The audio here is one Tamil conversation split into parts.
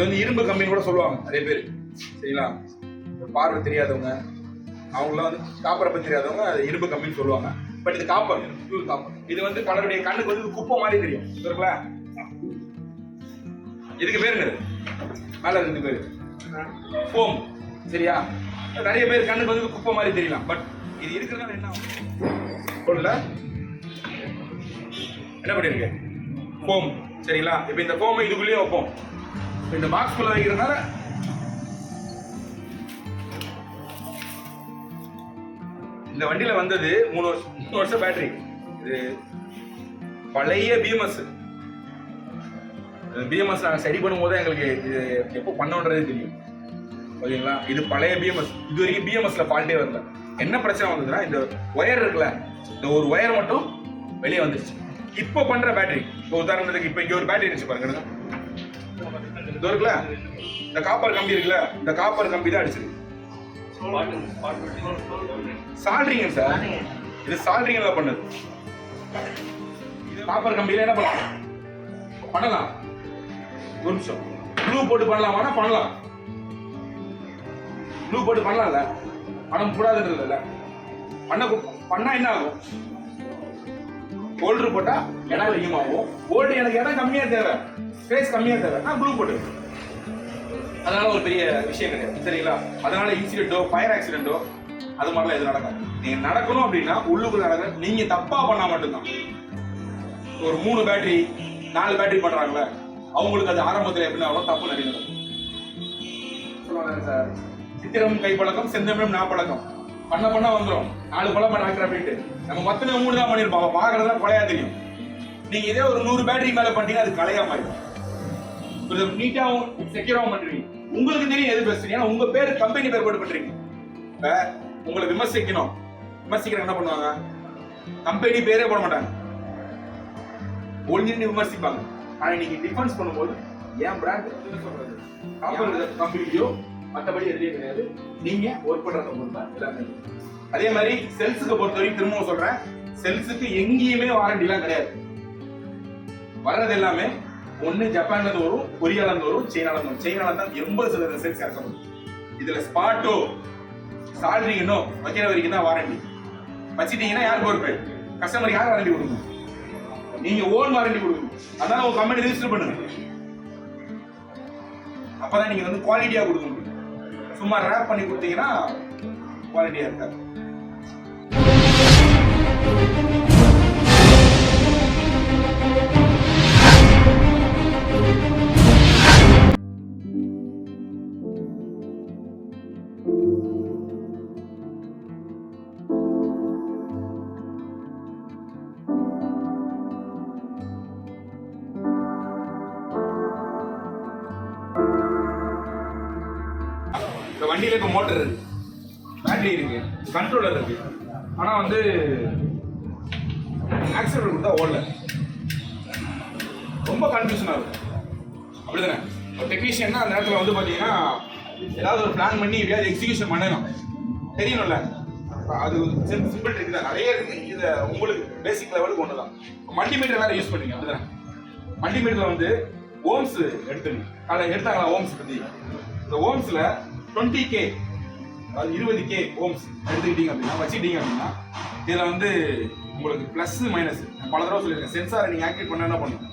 இது வந்து இரும்பு கம்பின்னு கூட சொல்லுவாங்க நிறைய பேர். சரிங்களா? பார்வை தெரியாதவங்க அவங்களாம் வந்து காப்பரை பற்றி தெரியாதவங்க அது இரும்பு கம்மின்னு சொல்லுவாங்க. பட் இது காப்பர் பியூர் காப்பர் இது வந்து பலருடைய கண்ணுக்கு வந்து குப்பை மாதிரி தெரியும். இருக்குல்ல இதுக்கு பேருங்க மேலே மேல பேர். ஃபோம் சரியா? நிறைய பேர் கண்ணுக்கு வந்து குப்பை மாதிரி தெரியலாம். பட் இது இருக்கிறதுனால என்ன சொல்லல என்ன பண்ணிருக்கேன் ஃபோம் சரிங்களா? இப்போ இந்த ஃபோமை இதுக்குள்ளேயே வைப்போம். இந்த பாக்ஸ் குள்ள வைக்கிறதுனால இந்த வண்டியில வந்தது மூணு வருஷம் மூணு வருஷம் பேட்டரி இது பழைய பிஎம்எஸ் பிஎம்எஸ் நாங்கள் சரி பண்ணும்போது எங்களுக்கு இது எப்போ பண்ணோன்றதே தெரியும். ஓகேங்களா? இது பழைய பிஎம்எஸ் இது வரைக்கும் பிஎம்எஸ்ல ஃபால்ட்டே வரல. என்ன பிரச்சனை வந்ததுன்னா இந்த ஒயர் இருக்குல்ல இந்த ஒரு ஒயர் மட்டும் வெளியே வந்துருச்சு. இப்போ பண்ணுற பேட்டரி இப்போ உதாரணத்துக்கு இப்போ இங்கே ஒரு பேட்டரி இருந்துச்சு பாருங்க இதோ இருக்குல்ல? இந்த காப்பர் கம்பி இருக்குல்ல? இந்த காப்பர் கம்பி தான் அடிச்சிருக்கு சால்ட்ரிங்க சார். இது சால்ட்ரிங்ல பண்ணது. இது காப்பர் கம்பியில என்ன பண்ணலாம்? பண்ணலாம். ஒரு நிமிஷம். ப்ளூ போட்டு பண்ணலாமா பண்ணலாம். ப்ளூ போட்டு பண்ணலாம்ல. பணம் கூடாதுன்றது இல்லை பண்ண பண்ணா என்ன ஆகும்? ஹோல்டர் போட்டா இடம் அதிகமாகும். ஓல்டு எனக்கு இடம் கம்மியா தேவை. ஸ்பேஸ் கம்மியாக தேவை நான் ப்ளூ போட்டு அதனால ஒரு பெரிய விஷயம் கிடையாது. சரிங்களா? அதனால இன்சிடென்ட்டோ ஃபயர் ஆக்சிடென்ட்டோ அது மாதிரிலாம் எதுவும் நடக்காது. நீங்க நடக்கணும் அப்படின்னா உள்ளுக்குள்ள நடக்க நீங்க தப்பா பண்ணா மட்டும்தான். ஒரு மூணு பேட்டரி நாலு பேட்டரி பண்றாங்கல்ல அவங்களுக்கு அது ஆரம்பத்தில் எப்படின்னா தப்பு நிறைய நடக்கும் சொல்லுவாங்க சார். சித்திரம் கைப்பழக்கம் நான் நாப்பழக்கம். பண்ண பண்ண வந்துடும் நாலு பழம் நடக்கிற அப்படின்ட்டு. நம்ம மத்தனை மூணு தான் பண்ணியிருப்போம் அவன் பாக்குறதா கொலையா தெரியும். நீங்க இதே ஒரு நூறு பேட்டரி மேல பண்ணீங்கன்னா அது கலையா மாறிடும். கொஞ்சம் நீட்டாவும் செக்யூராவும் பண்றீங்க. உங்களுக்கு தெரியும் எது பெஸ்ட் ஏன்னா உங்க பேர் கம்பெனி பேர் போட்டு பண்றீங்க. இப்ப உங்களை விமர்சிக்கணும். விமர்சிக்கிற என்ன பண்ணுவாங்க? கம்பெனி பேரே போட மாட்டாங்க. ஒளிஞ்சு விமர்சிப்பாங்க. ஆனா நீங்க டிஃபென்ஸ் பண்ணும்போது ஏன் பிராண்ட் சொல்றது? கம்பெனியோ மற்றபடி எதுலயும் கிடையாது. நீங்க ஒர்க் பண்றத பொறுத்து தான் எல்லாமே. அதே மாதிரி செல்ஸுக்கு பொறுத்த வரைக்கும் திரும்பவும் சொல்றேன். செல்ஸுக்கு எங்கேயுமே வாரண்டிலாம் கிடையாது. வர்றது எல்லாமே ஒன்று ஜப்பான்ல இருந்து வரும் கொரியால இருந்து வரும் சைனால இருந்து வரும். சைனால தான் எண்பது சதவீதம் சேல்ஸ் இறக்கப்படும் இதுல ஸ்பாட்டோ சால்ரிங்கனோ வைக்கிற வரைக்கும் தான் வாரண்டி வச்சுட்டீங்கன்னா யார் பொறுப்பு? கஸ்டமர் யார் வாரண்டி கொடுக்கணும்? நீங்க ஓன் வாரண்டி கொடுக்கணும். அதான் உங்க கம்பெனி ரெஜிஸ்டர் பண்ணுங்க. அப்பதான் நீங்க வந்து குவாலிட்டியா கொடுக்க முடியும். சும்மா ரேப் பண்ணி கொடுத்தீங்கன்னா குவாலிட்டியா இருக்காது. வண்டியில இப்போ மோட்டர் இருக்கு. பேட்டரி இருக்கு. கண்ட்ரோலர் இருக்கு. ஆனா வந்து ஆக்சிடென்ட் கொடுத்தா ஓடல. ரொம்ப கன்ஃபியூஷனா இருக்கும் அப்படிதானே? ஒரு டெக்னீஷியன்னா அந்த நேரத்தில் வந்து பார்த்தீங்கன்னா ஏதாவது ஒரு பிளான் பண்ணி எப்படியாவது எக்ஸிகியூஷன் பண்ணணும். தெரியணும்ல அது சிம்பிள் ட்ரிக் தான். நிறைய இருக்கு. இதை உங்களுக்கு பேசிக் லெவலுக்கு ஒன்று தான் மல்டிமீட்டர் வேறு யூஸ் பண்ணுங்க. அப்படிதானே? மல்டிமீட்டரில் வந்து ஓம்ஸ் எடுத்துங்க அதில் எடுத்தாங்களா ஓம்ஸ் பற்றி இந்த ஓம்ஸில் டுவெண்ட்டி கே அது இருபது கே ஓம்ஸ் எடுத்துக்கிட்டீங்க அப்படின்னா வச்சுக்கிட்டீங்க அப்படின்னா இதில் வந்து உங்களுக்கு ப்ளஸ் மைனஸ் பல தடவை சொல்லியிருக்கேன். சென்சாரை நீங்கள் ஆக்டிவேட் பண்ண என்ன பண்ணுங்க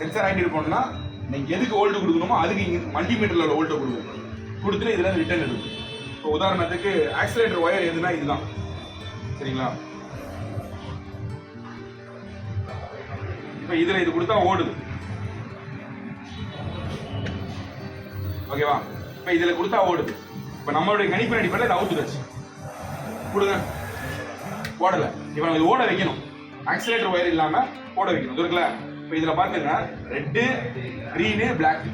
சென்சார் ஆக்டிவேட் பண்ணால் நீங்கள் எதுக்கு ஓல்டு கொடுக்கணுமோ அதுக்கு இங்கே மல்டிமீட்டரில் உள்ள ஓல்ட்டை கொடுக்கணும். கொடுத்துட்டு இதில் ரிட்டர்ன் எடுக்கும் இப்போ உதாரணத்துக்கு ஆக்சிலேட்டர் ஒயர் எதுனா இதுதான். சரிங்களா? இப்போ இதில் இது கொடுத்தா ஓடுது. ஓகேவா? இப்போ இதுல கொடுத்தா ஓடுது. இப்போ நம்மளுடைய கணிப்பின் அடிப்படையில் இது அவுத்துடுச்சு கொடுங்க. ஓடல. இப்போ நம்ம இது ஓட வைக்கணும். ஆக்சிலேட்டர் ஒயர் இல்லாம ஓட வைக்கணும். இருக்குல்ல? இப்போ இதுல பாத்துங்க ரெட்டு க்ரீனு பிளாக்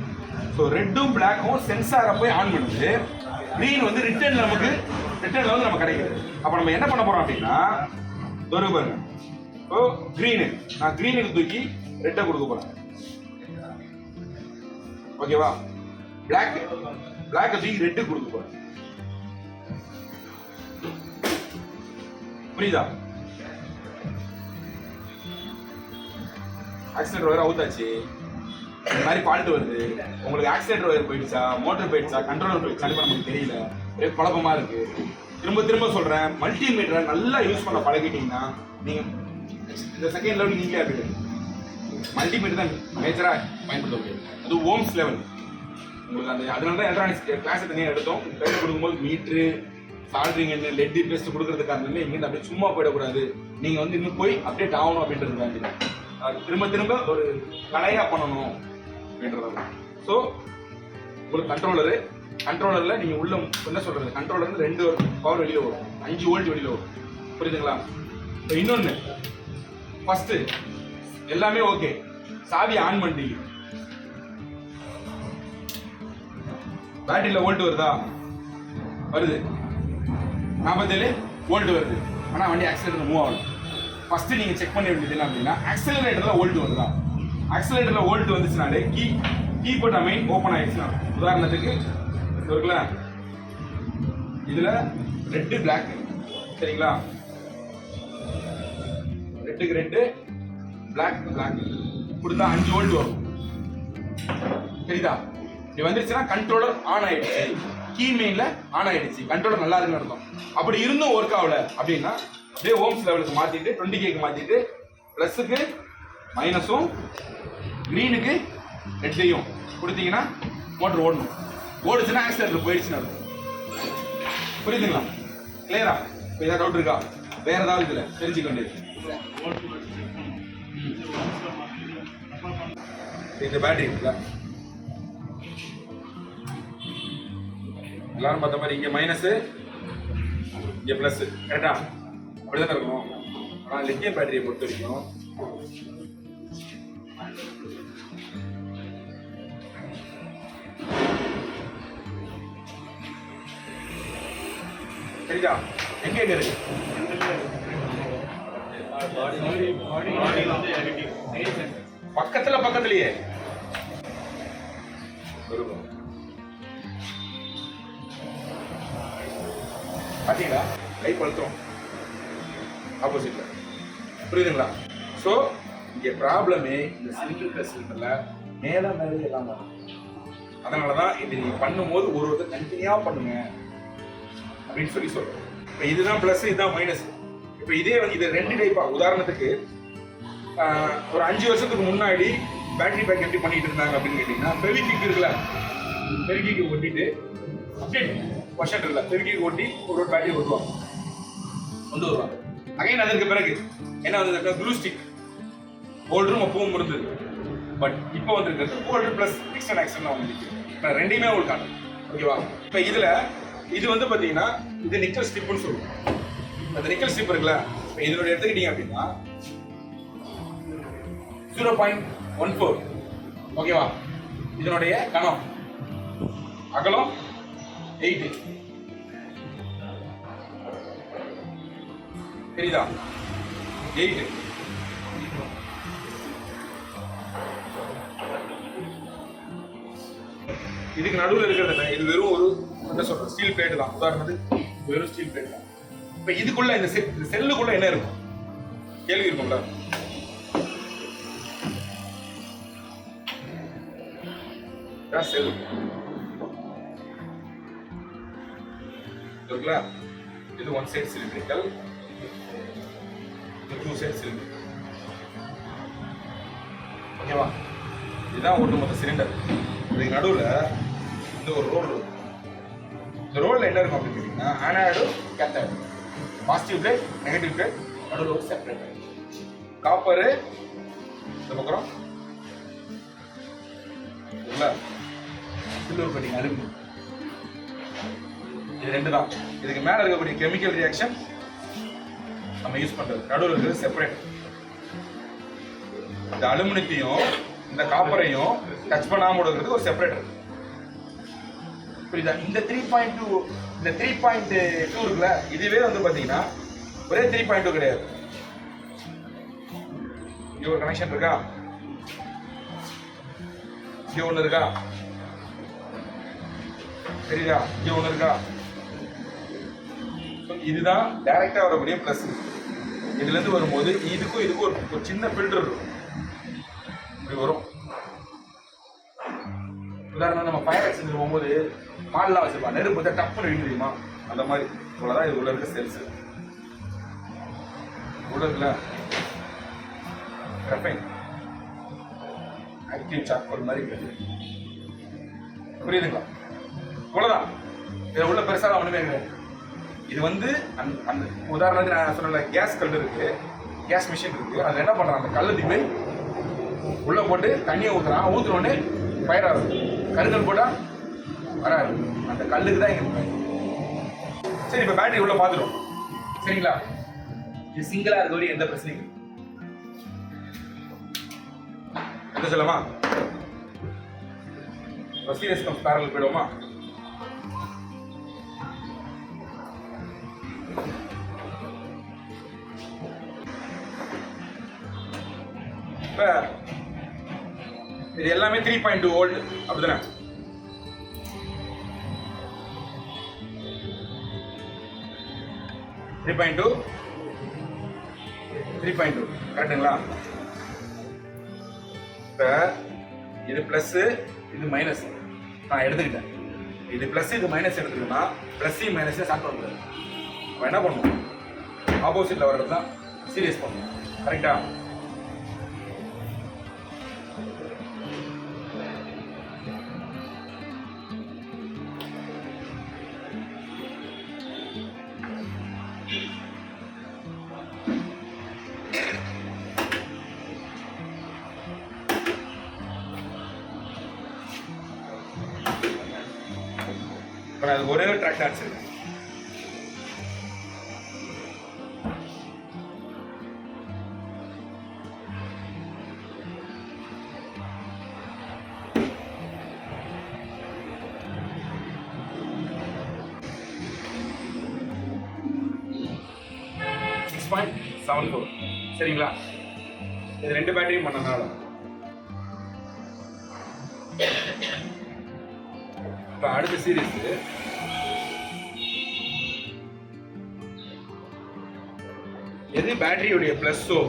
ஸோ ரெட்டும் பிளாக்கும் சென்சாரை போய் ஆன் பண்ணுது. க்ரீன் வந்து ரிட்டர்ன் நமக்கு ரிட்டர்ன்ல வந்து நமக்கு கிடைக்குது. அப்போ நம்ம என்ன பண்ண போறோம் அப்படின்னா இதோ பாருங்க. ஓ க்ரீனு நான் க்ரீனுக்கு தூக்கி ரெட்டை கொடுக்க போறேன். ஓகேவா? பிளாக் பிளாக் தூக்கி ரெட்டு கொடுத்து போறேன் புரியுதா? ஆக்சிடென்ட் வேற அவுத்தாச்சு. இந்த மாதிரி ஃபால்ட் வருது. உங்களுக்கு ஆக்சிடென்ட் ஒயர் போயிடுச்சா? மோட்டர் போயிடுச்சா? கண்ட்ரோலர் போயிடுச்சு இப்ப நமக்கு தெரியல. ஒரே குழப்பமா இருக்கு. திரும்ப திரும்ப சொல்றேன். மல்டிமீட்டரை நல்லா யூஸ் பண்ண பழகிட்டீங்கன்னா நீங்க இந்த செகண்ட் லெவல் நீங்களே இருக்கு மல்டிமீட்டர் தான் மேஜரா பயன்படுத்த முடியாது அது ஓம்ஸ் லெவல் உங்களுக்கு அந்த அதனால தான் எலக்ட்ரானிக்ஸ் கிளாஸ் தனியாக எடுத்தோம். கையில் கொடுக்கும்போது மீட்ரு சால்ட்ரிங் என்ன லெட் பேஸ்ட் கொடுக்கறதுக்காக இங்கேருந்து அப்படியே சும்மா போயிடக்கூடாது. நீங்கள் வந்து இன்னும் போய் அப்டேட் ஆகணும் அப்படின்றதுக்காக அது திரும்ப திரும்ப ஒரு கலையாக பண்ணணும் அப்படின்றது ஸோ உங்களுக்கு கண்ட்ரோலரு கண்ட்ரோலரில் நீங்கள் உள்ள என்ன சொல்கிறது கண்ட்ரோலர் ரெண்டு பவர் வெளியில் வரும். அஞ்சு வோல்ட் வெளியில் வரும். புரியுதுங்களா? இப்போ இன்னொன்று ஃபஸ்ட்டு எல்லாமே ஓகே சாவி ஆன் பண்ணிட்டீங்க பேட்டரியில் ஓல்டு வருதா? வருது. நாற்பத்தேழு ஓல்டு வருது. ஆனால் வண்டி ஆக்சிலேட்டர் மூவ் ஆகணும் ஃபஸ்ட்டு நீங்கள் செக் பண்ண வேண்டியது என்ன அப்படின்னா ஆக்சிலரேட்டரில் ஓல்டு வருதா? ஆக்சிலேட்டரில் ஓல்ட் வந்துச்சுனாலே கீ கீ போட்ட மெயின் ஓப்பன் ஆயிடுச்சுன்னா உதாரணத்துக்கு இருக்குல்ல? இதில் ரெட்டு பிளாக் சரிங்களா? ரெட்டுக்கு ரெட்டு பிளாக் பிளாக் கொடுத்தா அஞ்சு ஓல்டு வரும். சரிதா இது வந்துருச்சுன்னா கண்ட்ரோலர் ஆன் ஆயிடுச்சு. கீ மெயின்ல ஆன் ஆயிடுச்சு. கண்ட்ரோலர் நல்லா இருக்குன்னு அர்த்தம். அப்படி இருந்தும் ஒர்க் ஆகல அப்படின்னா அப்படியே ஓம்ஸ் லெவலுக்கு மாத்திட்டு டுவெண்ட்டி கேக்கு மாத்திட்டு ப்ளஸுக்கு மைனஸும் க்ரீனுக்கு ரெட்டையும் கொடுத்தீங்கன்னா மோட்டர் ஓடணும். ஓடுச்சுன்னா ஆக்சிலேட்டர் போயிடுச்சுன்னு அர்த்தம். புரியுதுங்களா? கிளியரா இப்போ ஏதாவது டவுட் இருக்கா? வேற ஏதாவது இதுல தெரிஞ்சுக்க வேண்டியது. இந்த பேட்டரி இருக்குல்ல? எல்லாரும் பார்த்த மாதிரி இங்கே மைனஸ் இங்கே ப்ளஸ் கரெக்டா அப்படிதான் இருக்கும். ஆனால் லித்தியம் பேட்டரியை பொறுத்த வரைக்கும் சரிதா எங்க எங்க இருக்கு? பக்கத்துல பக்கத்துலயே. பார்த்தீங்களா? கை பழுத்தோம் ஆப்போசிட்டில் புரியுதுங்களா? ஸோ இங்கே ப்ராப்ளமே இந்த சிலிண்டர் சிலிண்டர்ல மேலே மேலே எல்லாம் வரும். அதனால தான் இது நீங்கள் பண்ணும்போது ஒரு ஒருத்தர் தனித்தனியாக பண்ணுங்க. அப்படின்னு சொல்லி சொல்கிறோம் இப்போ இதுதான் ப்ளஸ் இதுதான் மைனஸ் இப்போ இதே வந்து இது ரெண்டு டைப்பாக உதாரணத்துக்கு ஒரு அஞ்சு வருஷத்துக்கு முன்னாடி பேட்டரி பேக் எப்படி பண்ணிட்டு இருந்தாங்க அப்படின்னு கேட்டிங்கன்னா பெவிகிக் இருக்குல்ல? பெவிகிக்கு ஒட்டிட்டு அப்டேட் கொஷன் இல்லை பெவிகிக் ஓட்டி ஒரு ஒரு பேட்டரி ஓட்டுவாங்க. கொண்டு வருவாங்க. அகைன் அதற்கு பிறகு என்ன வந்தது க்ளூ ஸ்டிக் ஹோல்டரும் அப்பவும் இருந்தது பட் இப்போ வந்திருக்கிறது ஹோல்டர் ப்ளஸ் எக்ஸ்டன் ஆக்ஷன் வந்துருக்கு. இப்போ ரெண்டையுமே உங்களுக்கு காணும் ஓகேவா இப்போ இதில் இது வந்து பார்த்தீங்கன்னா இது நிக்கல் ஸ்டிப்னு சொல்லுவோம். அந்த நிக்கல் ஸ்டிப் இருக்குல்ல இப்போ இதனோட எடுத்துக்கிட்டீங்க அப்படின்னா ஜீரோ பாயிண்ட் ஒன் ஃபோர் ஓகேவா இதனுடைய கணம். அகலம் எயிட் தெரியுதா எயிட் இதுக்கு நடுவில் இருக்கிறது என்ன? இது வெறும் ஒரு என்ன சொல்றது? ஸ்டீல் பிளேட் தான். உதாரணத்துக்கு வெறும் ஸ்டீல் பிளேட் தான். இப்போ இதுக்குள்ள இந்த செல் இந்த செல்லுக்குள்ள என்ன இருக்கும்? கேள்வி இருக்கும்ல? செல் இருக்குல்ல இது ஒன் சைட் சிலிண்ட்ரிக்கல் இது டூ சைட் சிலிண்டர் ஓகேவா இதுதான் ஒட்டுமொத்த சிலிண்டர் இதுக்கு நடுவில் இந்த ஒரு ரோல் இருக்கும். இந்த ரோலில் என்ன இருக்கும் அப்படின்னு கேட்டிங்கன்னா anode cathode positive plate negative plate நடுவில் ஒரு செப்பரேட் காப்பரு இந்த பக்கம். இல்லை சில்வர் கட்டிங் அலுமினியம். இது ரெண்டு தான் இதுக்கு மேலே இருக்கக்கூடிய கெமிக்கல் ரியாக்ஷன் நம்ம யூஸ் பண்ணுறது நடுவில் இருக்கிறது செப்பரேட் இந்த அலுமினியத்தையும் இந்த காப்பரையும் டச் பண்ணாமல் விடுறதுக்கு ஒரு செப்பரேட் புரியுதா? இந்த த்ரீ பாயிண்ட் டூ இந்த த்ரீ பாயிண்ட் டூ இருக்குல்ல இதுவே வந்து பார்த்தீங்கன்னா ஒரே த்ரீ பாயிண்ட் டூ கிடையாது. இங்கே ஒரு கனெக்ஷன் இருக்கா? இங்கே ஒன்று இருக்கா? தெரியுதா? இங்கே ஒன்று இருக்கா? ஸோ இதுதான் டைரெக்டாக வரக்கூடிய ப்ளஸ் இதுலேருந்து வரும்போது இதுக்கும் இதுக்கும் ஒரு ஒரு சின்ன ஃபில்டர் இருக்கும். இப்படி வரும். உதாரணம் நம்ம ஃபயர் ஆக்சிடென்ட் போகும்போது கால்லாம் வச்சிருப்பா. நெருப்பு தான் டப்புன்னு வெடிக்க தெரியுமா? அந்த மாதிரி. இவ்வளோதான் இது உள்ள இருக்க செல்ஸ் உள்ள இருக்குல்ல? கிரஃபைன் ஆக்டிவ் சாக்கோல் மாதிரி இருக்கு புரியுதுங்களா? இவ்வளோதான் இதை உள்ள பெருசாக ஒன்றுமே கிடையாது. இது வந்து அந்த அந்த உதாரணத்துக்கு நான் சொன்ன கேஸ் கல் இருக்கு கேஸ் மிஷின் இருக்கு. அதில் என்ன பண்ணுறான் அந்த கல்லை தூக்கி உள்ளே போட்டு தண்ணியை ஊற்றுறான் ஊற்றுனோடனே ஃபயர் ஆகுது கருங்கல் போட்டால் வராது. அந்த கல்லுக்கு தான் இங்கே சரி இப்போ பேட்டரி உள்ளே பார்த்துடும் சரிங்களா? இது சிங்கிளாக இருக்க வரையும் எந்த பிரச்சனையும் என்ன சொல்லமா சீரியஸ் கம் பேரல் போயிடுவோமா? இப்போ இது எல்லாமே த்ரீ பாயிண்ட் டூ ஓல்டு அப்படிதானே? Three point two three point two கரெக்டுங்களா? இப்போ இது ப்ளஸ்ஸு இது மைனஸ் நான் எடுத்துக்கிட்டேன். இது ப்ளஸ் இது மைனஸ் எடுத்துக்கிட்டோம்னா ப்ளஸ் மைனஸையும் ஸ்டார்ட் பண்ணக்கூடாது. நம்ம என்ன பண்ணுவோம்? ஆப்போசிட்டில் வர்றது தான் சீரியஸ் பண்ணுவோம். கரெக்டாக அது ஒரே ஒரு ட்ராக் தான் அடிச்சிருக்கேன் பாயிண்ட் செவன் ஃபோர் சரிங்களா? இது ரெண்டு பேட்டரியும் பண்ணனால. இப்போ அடுத்த சீரீஸ் எது பேட்டரியுடைய ப்ளஸ்ஸோ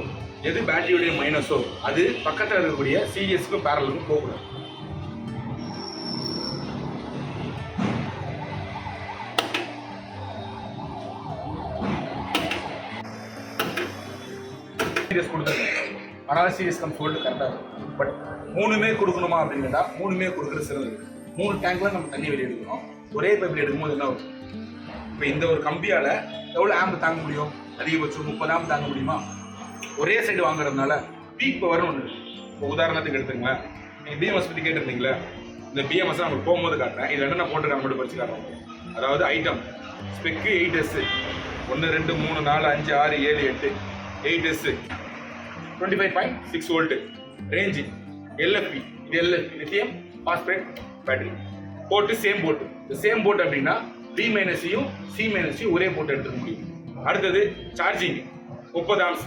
எது பேட்டரியுடைய மைனஸோ அது பக்கத்தில் இருக்கக்கூடிய சிஎஸ்க்கு பேரலுக்கும் போகக்கூடாது. சீரியஸ் கொடுத்துருக்கேன். ஆனால் சீரியஸ் கம் சோல்டு கரெக்டாக இருக்கும். பட் மூணுமே கொடுக்கணுமா அப்படின்னா மூணுமே கொடுக்குறது சிறந்தது. மூணு டேங்க்ல நம்ம தண்ணி வெளியே எடுக்கணும். ஒரே பைப்பில் எடுக்கும்போது என்ன வரும் இப்போ இந்த ஒரு கம்பியால் எவ்வளோ ஆம்பு தாங்க முடியும்? அதிகபட்சம் முப்பதாம் தாங்க முடியுமா? ஒரே சைடு வாங்குறதுனால பீக் பவர் ஒன்று இப்போ உதாரணத்துக்கு எடுத்துங்களேன் நீங்கள் பிஎம்எஸ் பற்றி கேட்டிருந்தீங்களா இந்த பிஎம்எஸ் நம்ம போகும்போது காட்டுறேன். இதில் என்னென்ன போட்டுருக்காங்க மட்டும் படிச்சு காட்டுறோம் அதாவது ஐட்டம் ஸ்பெக்கு எயிட் எஸ்ஸு ஒன்று ரெண்டு மூணு நாலு அஞ்சு ஆறு ஏழு எட்டு. Eight S twenty five point six volt range LFP இது எல்எஃபி லித்தியம் பாஸ்பேட் பேட்டரி போட்டு சேம் போட்டு இந்த சேம் போட்டு அப்படின்னா பி மைனஸையும் சி மைனஸையும் ஒரே போட்டு எடுத்துக்க முடியும். அடுத்தது சார்ஜிங் முப்பது ஆம்ஸ்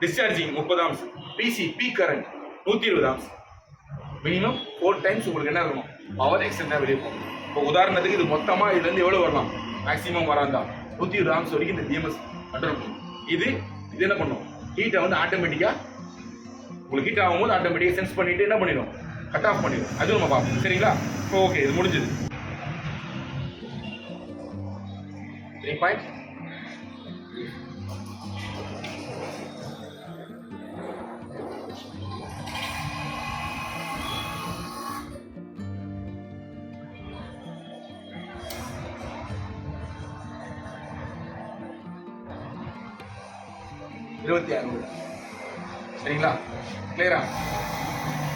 டிஸ்சார்ஜிங் முப்பது ஆம்ஸ் பிசி பி கரண்ட் நூற்றி இருபது ஆம்ஸ் மினிமம் ஃபோர் டைம்ஸ் உங்களுக்கு என்ன இருக்கணும் பவர் எக்ஸ்டெண்டாக வெளியே போகும். இப்போ உதாரணத்துக்கு இது மொத்தமாக இதுலேருந்து எவ்வளோ வரலாம்? மேக்ஸிமம் வராந்தா நூற்றி இருபது ஆம்ஸ் வரைக்கும் இந்த டிஎம்எஸ் கண்ட்ரோல் பண்ணும் இது இது என்ன பண்ணும்? ஹீட்டை வந்து ஆட்டோமேட்டிக்காக உங்களுக்கு ஹீட் ஆகும்போது ஆட்டோமேட்டிக்காக சென்ஸ் பண்ணிவிட்டு என்ன பண்ணிடும்? கட் ஆஃப் பண்ணிடும். அதுவும் நம்ம பார்ப்போம். சரிங்களா? இப்போ ஓகே இது முடிஞ்சது. த்ரீ பாயிண்ட் இருபத்தி ஆறு. ரூபா. சரிங்களா கிளியரா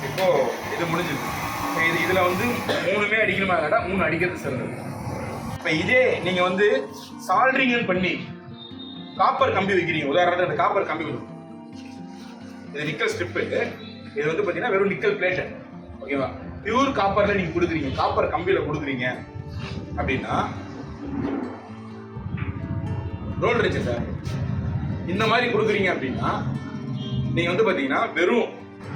இப்போ இது முடிஞ்சது. இப்போ இது இதில் வந்து மூணுமே அடிக்கணுமா கேட்டால் மூணு அடிக்கிறது சிறந்தது. இப்போ இதே நீங்கள் வந்து சால்ட்ரிங் பண்ணி காப்பர் கம்பி வைக்கிறீங்க. உதாரணத்துக்கு அந்த காப்பர் கம்பி வரும் இது நிக்கல் ஸ்ட்ரிப்பு இது. வந்து பார்த்தீங்கன்னா வெறும் நிக்கல் பிளேட்டு ஓகேவா பியூர் காப்பரில் நீங்கள் கொடுக்குறீங்க. காப்பர் கம்பியில் கொடுக்குறீங்க அப்படின்னா ரோல் இருந்துச்சு சார். இந்த மாதிரி கொடுக்குறீங்க அப்படின்னா நீங்க வந்து பாத்தீங்கன்னா வெறும்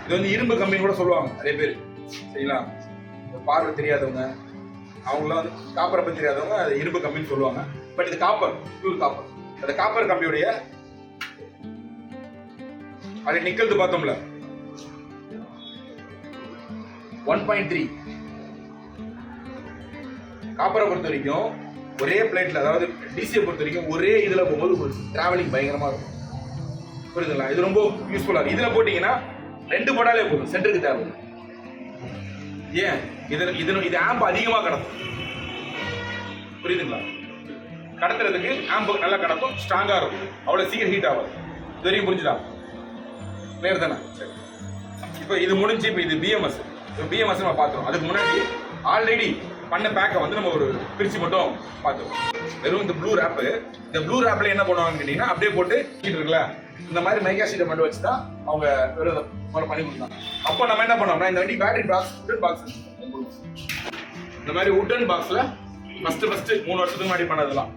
இது வந்து இரும்பு கம்பெனி கூட சொல்லுவாங்க நிறைய பேர். சரிங்களா? பார்வை தெரியாதவங்க அவங்களாம் வந்து காப்பரை பற்றி தெரியாதவங்க அது இரும்பு கம்பின்னு சொல்லுவாங்க. பட் இது காப்பர் பியூர் காப்பர். அந்த காப்பர் கம்பியுடைய அது நிக்கல்து பார்த்தோம்ல. ஒன் பாயிண்ட் த்ரீ காப்பரை பொறுத்த வரைக்கும் ஒரே பிளேட்ல அதாவது டிசியை பொறுத்த வரைக்கும் ஒரே இதில் போகும்போது டிராவலிங் பயங்கரமா இருக்கும். புரியுதுங்களா? இது ரொம்ப யூஸ்ஃபுல்லாக இருக்கும். இதில் போட்டீங்கன்னா ரெண்டு போட்டாலே போதும். சென்டருக்கு தேவை. ஏன்? இதில் இது இது ஆம்ப் அதிகமாக கடத்தும். புரியுதுங்களா? கடத்துறதுக்கு ஆம்ப் நல்லா கிடக்கும் ஸ்ட்ராங்காக இருக்கும். அவ்வளோ சீக்கிரம் ஹீட் ஆகாது. இது வரைக்கும் புரிஞ்சுதா? கிளியர் தானே? சரி. இப்போ இது முடிஞ்சு இப்போ இது பிஎம்எஸ் இப்போ பிஎம்எஸ் நம்ம பார்த்தோம் அதுக்கு முன்னாடி ஆல்ரெடி பண்ண பேக்கை வந்து நம்ம ஒரு பிரிச்சு மட்டும் பார்த்துக்கோம் வெறும் இந்த ப்ளூ ரேப்பு இந்த ப்ளூ ரேப்ல என்ன பண்ணுவாங்கன்னு கேட்டீங்கன்னா அப்படியே போட்டு கீட்டு இருக்குல்ல இந்த மாதிரி மைக்கா சீட்டை மட்டும் வச்சு தான் அவங்க வெறும் மாதிரி பண்ணி கொடுத்தாங்க. அப்போ நம்ம என்ன பண்ணோம்னா இந்த வண்டி பேட்டரி பாக்ஸ் உட்டன் பாக்ஸ் இந்த மாதிரி உட்டன் பாக்ஸ்ல ஃபர்ஸ்ட் ஃபர்ஸ்ட் மூணு வருஷத்துக்கு முன்னாடி பண்ணதெல்லாம்.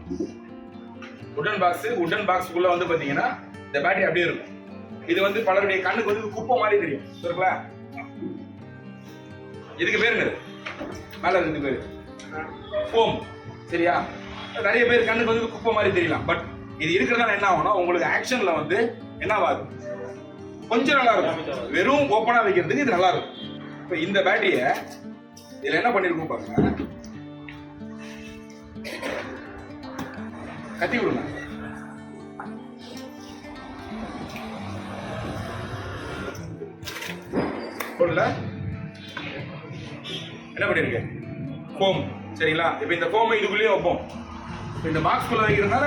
உட்டன் பாக்ஸ் உட்டன் பாக்ஸ்க்குள்ள வந்து பாத்தீங்கன்னா இந்த பேட்டரி அப்படியே இருக்கும். இது வந்து பலருடைய கண்ணுக்கு வந்து குப்பை மாதிரி தெரியும். இருக்குல்ல இதுக்கு பேருங்க மேலே ரெண்டு பேர். ஃபோம். சரியா? நிறைய பேர் கண்ணுக்கு வந்து குப்பை மாதிரி தெரியலாம். பட் இது இருக்கிறதுனால என்ன ஆகும்னா உங்களுக்கு ஆக்ஷன்ல வந்து என்னவாது கொஞ்சம் நல்லா இருக்கும். வெறும் ஓப்பனாக வைக்கிறதுக்கு இது நல்லா இருக்கும். இப்போ இந்த பேட்டரியை இதில் என்ன பண்ணியிருக்கோம் பாருங்க. கத்தி விடுங்க பொருளை என்ன பண்ணிருக்க? ஃபோம் சரிங்களா? இப்போ இந்த ஃபோமை இதுக்குள்ளேயே வைப்போம். இப்போ இந்த பாக்ஸ்குள்ள வைக்கிறதுனால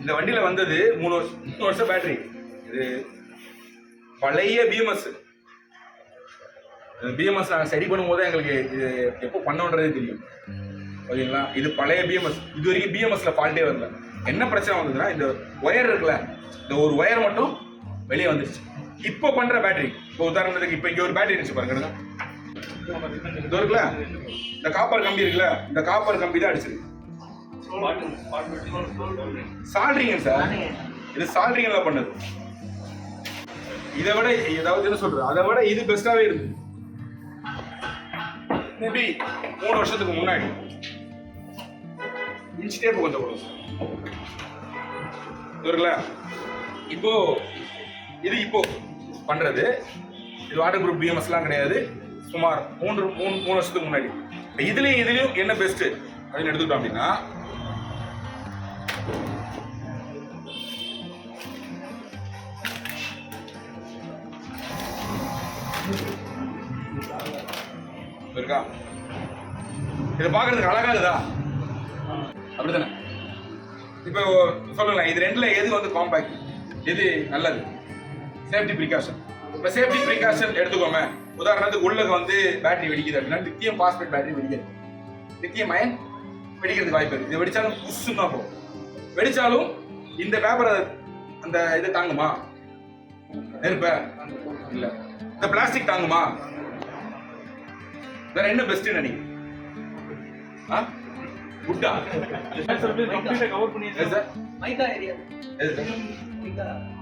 இந்த வண்டியில் வந்தது மூணு வருஷம் மூணு வருஷம் பேட்டரி இது பழைய பீமஸ். பிஎம்எஸ் நாங்கள் ஸ்டடி பண்ணும்போது எங்களுக்கு இது எப்போ பண்ணோன்றதே தெரியும். ஓகேங்களா? இது பழைய பிஎம்எஸ் இது வரைக்கும் பிஎம்எஸ்ல ஃபால்ட்டே வரல. என்ன பிரச்சனை வந்ததுன்னா இந்த ஒயர் இருக்குல்ல இந்த ஒரு ஒயர் மட்டும் வெளியே வந்துருச்சு. இப்போ பண்ற பேட்டரி இப்போ உதாரணத்துக்கு இப்போ இங்கே ஒரு பேட்டரி இருந்துச்சு பாருங்க இது இருக்குல்ல? இந்த காப்பர் கம்பி இருக்குல்ல இந்த காப்பர் கம்பி தான் அடிச்சிருக்கு. சால்ட்ரிங்க சார் இது சால்ட்ரிங்ல பண்ணது. இதை விட ஏதாவது என்ன சொல்றது? அதை விட இது பெஸ்டாவே இருக்கு மேபி மூணு வருஷத்துக்கு முன்னாடி. மிஞ்சிட்டே போக கொஞ்சம் சார் இருக்குல்ல? இப்போ இது இப்போ பண்றது. இது வாட்டர் குரூப் பிஎம்எஸ்லாம் கிடையாது. சுமார் மூன்று மூணு மூணு வருஷத்துக்கு முன்னாடி. இதுலேயும் இதுலயும் இதுலயும் என்ன பெஸ்ட் அப்படின்னு எடுத்துக்கிட்டோம் அப்படின்னா இருக்கா? இது பார்க்கறதுக்கு அழகா இருக்குதா? அப்படிதானே இப்போ சொல்லுங்களேன் இது ரெண்டுல எது வந்து காம்பேக்ட் எது நல்லது? சேஃப்டி ப்ரிகாஷன் இப்போ சேஃப்டி ப்ரிகாஷன் எடுத்துக்கோங்க. உதாரணத்துக்கு உள்ளக வந்து பேட்டரி வெடிக்குது அப்படின்னா நித்தியம் பாஸ்பேட் பேட்டரி வெடிக்குது. நித்தியம் அயன் வெடிக்கிறதுக்கு வாய்ப்பு இருக்கு. இது வெடிச்சாலும் புஷ்ஷுன்னு போகும் வெடிச்சாலும் இந்த பேப்பரை அந்த இது தாங்குமா? நெருப்ப? இல்லை. இந்த பிளாஸ்டிக் தாங்குமா? வேற என்ன பெஸ்ட் நினைக்கிறீங்க? ஆ? குட்டா கவர் சார் மைக்கா ஏரியா. எது சார்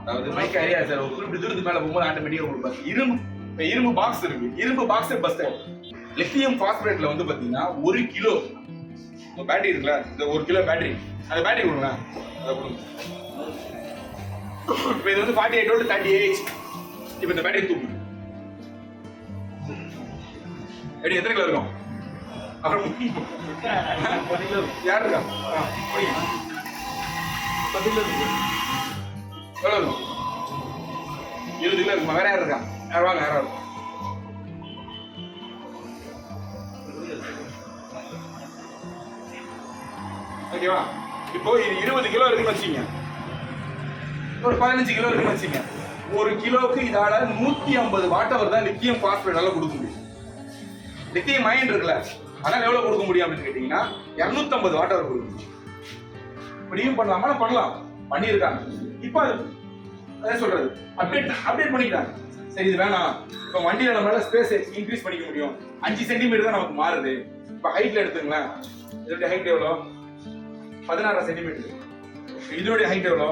அதாவது மைக் ஐடியா சார் ஒரு குறிப்பிட்ட தூரத்துக்கு மேல போகும்போது ஆட்டோமேட்டிக்கா உங்களுக்கு பாஸ் இரும்பு இரும்பு பாக்ஸ் இருக்கு. இரும்பு பாக்ஸ் பஸ் லித்தியம் பாஸ்பேட்ல வந்து பாத்தீங்கன்னா ஒரு கிலோ. பேட்டரி இருக்குல்ல? இந்த ஒரு கிலோ பேட்டரி அந்த பேட்டரி கொடுங்க அதை கொடுங்க. இப்போ இது வந்து ஃபார்ட்டி எயிட் தேர்ட்டி எயிட் இப்போ இந்த பேட்டரி தூக்கு. எப்படி எத்தனை கிலோ இருக்கும்? அப்புறம் யார் இருக்கா? பத்து கிலோ இருக்கு. எவ்வளோ இருக்கும்? இருபது கிலோ இருக்குமா? வேற யார் இருக்கா? யார் வாங்க யாரா இருக்கும் ஓகேவா இப்போ இது இருபது கிலோ இருக்குன்னு வச்சுங்க ஒரு பதினஞ்சு கிலோ இருக்குன்னு வச்சுங்க ஒரு கிலோவுக்கு இதால நூத்தி ஐம்பது வாட் அவர் தான் லித்தியம் பாஸ்பேட் கொடுக்க கொடுக்குது. லித்தியம் அயன் இருக்குல்ல அதனால எவ்வளவு கொடுக்க முடியும் அப்படின்னு கேட்டீங்கன்னா 250 வாட் அவர் கொடுக்க முடியும். இப்படியும் பண்ணலாமா? பண்ணலாம். பண்ணியிருக்காங்க. இப்போ அது என்ன சொல்றது. அப்டேட் அப்டேட் பண்ணிக்கிட்டாங்க. சரி இது வேணாம். இப்போ வண்டியில நம்மளால ஸ்பேஸ் இன்க்ரீஸ் பண்ணிக்க முடியும். அஞ்சு சென்டிமீட்டர் தான் நமக்கு மாறுது. இப்போ ஹைட்ல எடுத்துங்களேன். இதோட ஹைட் எவ்வளோ? பதினாறு சென்டிமீட்டர் இதோடைய ஹைட் எவ்வளோ?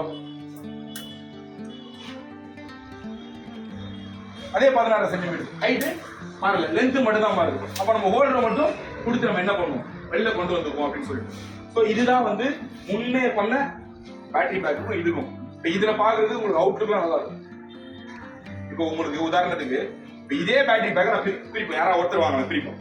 அதே பதினாறு சென்டிமீட்டர் ஹைட்டு மாறல லென்த் மட்டும் தான் மாறுது அப்போ நம்ம ஹோல்டரை மட்டும் கொடுத்து நம்ம என்ன பண்ணுவோம்? வெளில கொண்டு வந்துருவோம் அப்படின்னு சொல்லிட்டு. ஸோ இதுதான் வந்து முன்னே பண்ண பேட்டரி பேக்குக்கும் இதுக்கும். இப்போ இதில் பார்க்கறது உங்களுக்கு அவுட்லுக்லாம் நல்லா இருக்கும். இப்போ உங்களுக்கு உதாரணத்துக்கு இப்போ இதே பேட்டரி பேக்கை நான் பிரிப்போம். யாராவது ஒருத்தர் வாங்க நான் பிரிப்போம்.